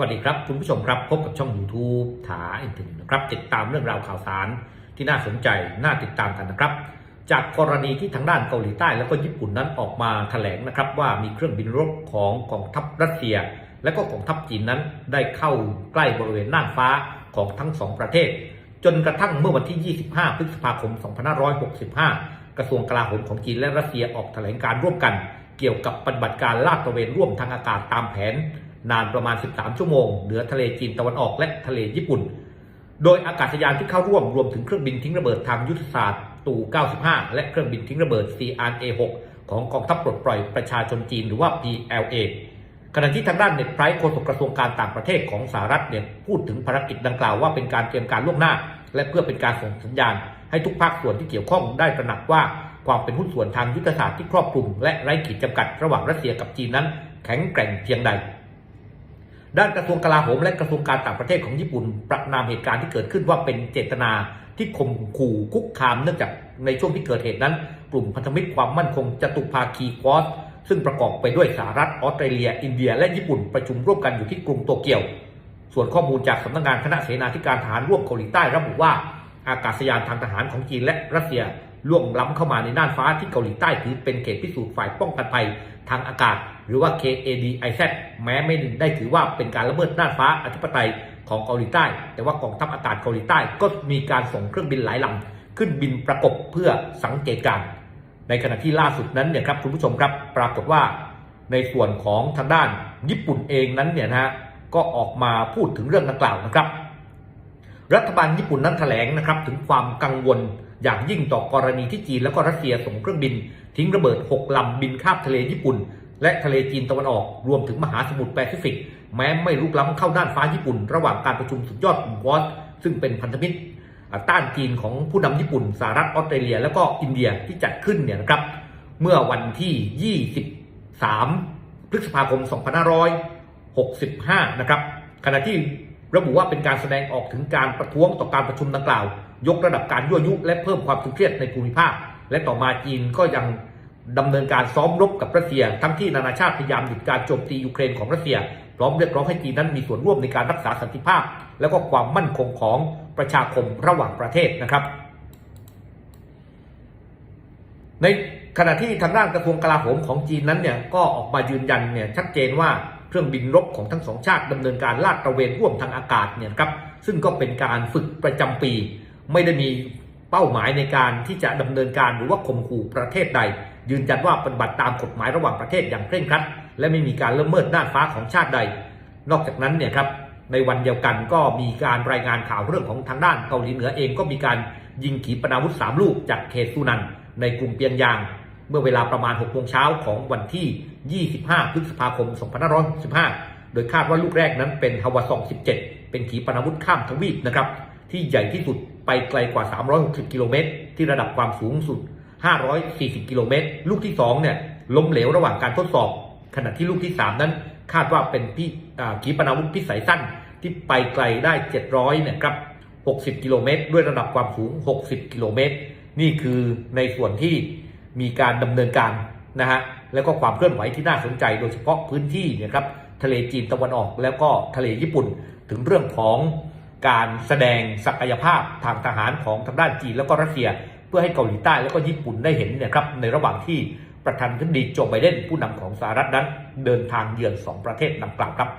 สวัสดีครับ คุณผู้ชมครับพบกับช่อง YouTube ถาอินทึงนะครับ ติดตามเรื่องราวข่าวสารที่น่าสนใจน่าติดตามกันนะครับ จากกรณีที่ทางด้านเกาหลีใต้แล้วก็ญี่ปุ่นนั้นออกมาแถลงนะครับว่ามีเครื่องบินรบของกองทัพรัสเซีย และก็กองทัพจีนนั้นได้เข้าใกล้บริเวณน่านฟ้าของทั้งสองประเทศ จนกระทั่งเมื่อวันที่ 25 พฤษภาคม 2565 กระทรวงกลาโหมของจีนและรัสเซียออกแถลงการร่วมกัน เกี่ยวกับปฏิบัติการลาดตระเวนร่วมทางอากาศตามแผน นานประมาณ 13 ชั่วโมง เหนือทะเลจีนตะวันออกและทะเลญี่ปุ่น โดยอากาศยานที่เข้าร่วมรวมถึงเครื่องบินทิ้งระเบิดทางยุทธศาสตร์ตู่95 และเครื่องบินทิ้งระเบิด CRA-6 ของกองทัพปลดปล่อยประชาชนจีนหรือว่า PLA ขณะที่ทางด้านเน็ตไพรส์โฆษกกระทรวงการต่างประเทศของสหรัฐเนี่ยพูดถึงภารกิจดังกล่าวว่าเป็นการเตรียมการล่วงหน้า และเพื่อเป็นการส่งสัญญาณ ให้ทุกภาคส่วนที่เกี่ยวข้องได้ตระหนักว่าความเป็นหุ้นส่วนทางยุทธศาสตร์ที่ครอบคลุมและไร้ขีดจำกัดระหว่างรัสเซียกับจีนนั้น แข็งแกร่งเพียงใด ด้านกระทรวงกลาโหมและกระทรวงการต่างประเทศของญี่ปุ่น ประนามเหตุการณ์ที่เกิดขึ้นว่าเป็นเจตนาที่ข่มขู่คุกคามเนื่องจากในช่วงที่เกิดเหตุนั้น กลุ่มพันธมิตรความมั่นคงจตุภาคีควอสซึ่งประกอบไปด้วยสหรัฐออสเตรเลีย อินเดีย และญี่ปุ่นประชุมร่วมกันอยู่ที่กรุงโตเกียว ส่วนข้อมูลจากสำนักงานคณะเสนาธิการทหารร่วมเกาหลีใต้ระบุว่า อากาศยานทางทหารของจีนและรัสเซีย ล่วงล้ำเข้ามาในน่านฟ้าที่เกาหลีใต้ถือเป็นเขตพิสูจน์ฝ่ายป้องกันภัยทางอากาศ หรือว่า KADIZ แม้ไม่ได้ถือว่าเป็นการละเมิดน่านฟ้าอธิปไตยของเกาหลีใต้ แต่ว่ากองทัพอากาศเกาหลีใต้ก็มีการส่งเครื่องบินหลายลำขึ้นบินประกบเพื่อสังเกตการณ์ในขณะที่ล่าสุดนั้นเนี่ยครับคุณผู้ชมครับปรากฏว่า ในส่วนของทางด้านญี่ปุ่นเองนั้นเนี่ยนะฮะก็ออกมาพูดถึงเรื่องดังกล่าวนะครับ รัฐบาลญี่ปุ่นนั้นแถลงนะครับถึงความกังวล อย่างยิ่งต่อกรณีที่จีนแล้วก็รัสเซียส่งเครื่องบิน ทิ้งระเบิด 6 ลำบินข้ามทะเลญี่ปุ่น และทะเลจีนตะวันออก รวมถึงมหาสมุทรแปซิฟิก แม้ไม่ลุกล้ำเข้าน่านฟ้าญี่ปุ่น ระหว่างการประชุมสุดยอดกลุ่มวอสซึ่งเป็นพันธมิตรต้านจีนของผู้นำญี่ปุ่นสหรัฐออสเตรเลีย แล้วก็อินเดียที่จัดขึ้นเนี่ยนะครับเมื่อวันที่ 23 พฤษภาคม 2565 นะครับขณะที่ระบุว่าเป็นการแสดงออกถึงการประท้วงต่อการประชุมดังกล่าว ยกระดับการยั่วยุ และเพิ่มความตึงเครียดในภูมิภาค และต่อมาจีนก็ยังดำเนินการซ้อมรบกับรัสเซีย ทั้งที่นานาชาติพยายามหยุดการโจมตียูเครนของรัสเซีย พร้อมเรียกร้องให้จีนนั้นมีส่วนร่วมในการรักษาสันติภาพ และก็ความมั่นคงของประชาคมระหว่างประเทศนะครับ ในขณะที่ทางด้านกระทรวงกลาโหมของจีนนั้นเนี่ยก็ออกมายืนยันเนี่ยชัดเจนว่าเครื่องบินรบของทั้งสองชาติดำเนินการลาดตระเวนร่วมทางอากาศเนี่ยครับซึ่งก็เป็นการฝึกประจำปี ไม่ได้มีเป้าหมายในการที่จะดำเนินการหรือว่าข่มขู่ประเทศใด ยืนยันว่าปฏิบัติตามกฎหมายระหว่างประเทศอย่างเคร่งครัด และไม่มีการละเมิดน่านฟ้าของชาติใด นอกจากนั้นเนี่ยครับในวันเดียวกันก็มีการรายงานข่าวเรื่องของทางด้านเกาหลีเหนือเองก็มีการยิงขีปนาวุธสามลูกจากเขตซูนัน ในกรุงเปียงยาง เมื่อเวลาประมาณ6โมงเช้าของวันที่ 25 พฤษภาคม 2565 โดยคาดว่าลูกแรกนั้นเป็นฮาวาซอง 17 เป็นขีปนาวุธข้ามทวีปนะครับที่ใหญ่ที่สุด ไปไกลกว่า 360 กิโลเมตรที่ระดับความสูงสุด 540 กิโลเมตร ลูกที่2เนี่ยล้มเหลวระหว่างการทดสอบ ขณะที่ลูกที่ 3 นั้น คาดว่าเป็นพี่ขีปนาวุธพิสัยสั้นที่ไปไกลได้ 700เนี่ยครับ 60 กิโลเมตร ด้วยระดับความสูง 60 กิโลเมตร นี่คือในส่วนที่มีการดำเนินการนะฮะ แล้วก็ความเคลื่อนไหวที่น่าสนใจ โดยเฉพาะพื้นที่เนี่ยครับ ทะเลจีนตะวันออก แล้วก็ทะเลญี่ปุ่น ถึงเรื่องของ การแสดงศักยภาพทางทหารของทางด้านจีนแล้วก็รัสเซีย เพื่อให้เกาหลีใต้แล้วก็ญี่ปุ่นได้เห็นเนี่ยครับในระหว่างที่ประธานาธิบดีโจไบเดนผู้นำของสหรัฐนั้น เดินทางเยือนสองประเทศดังกล่าวครับ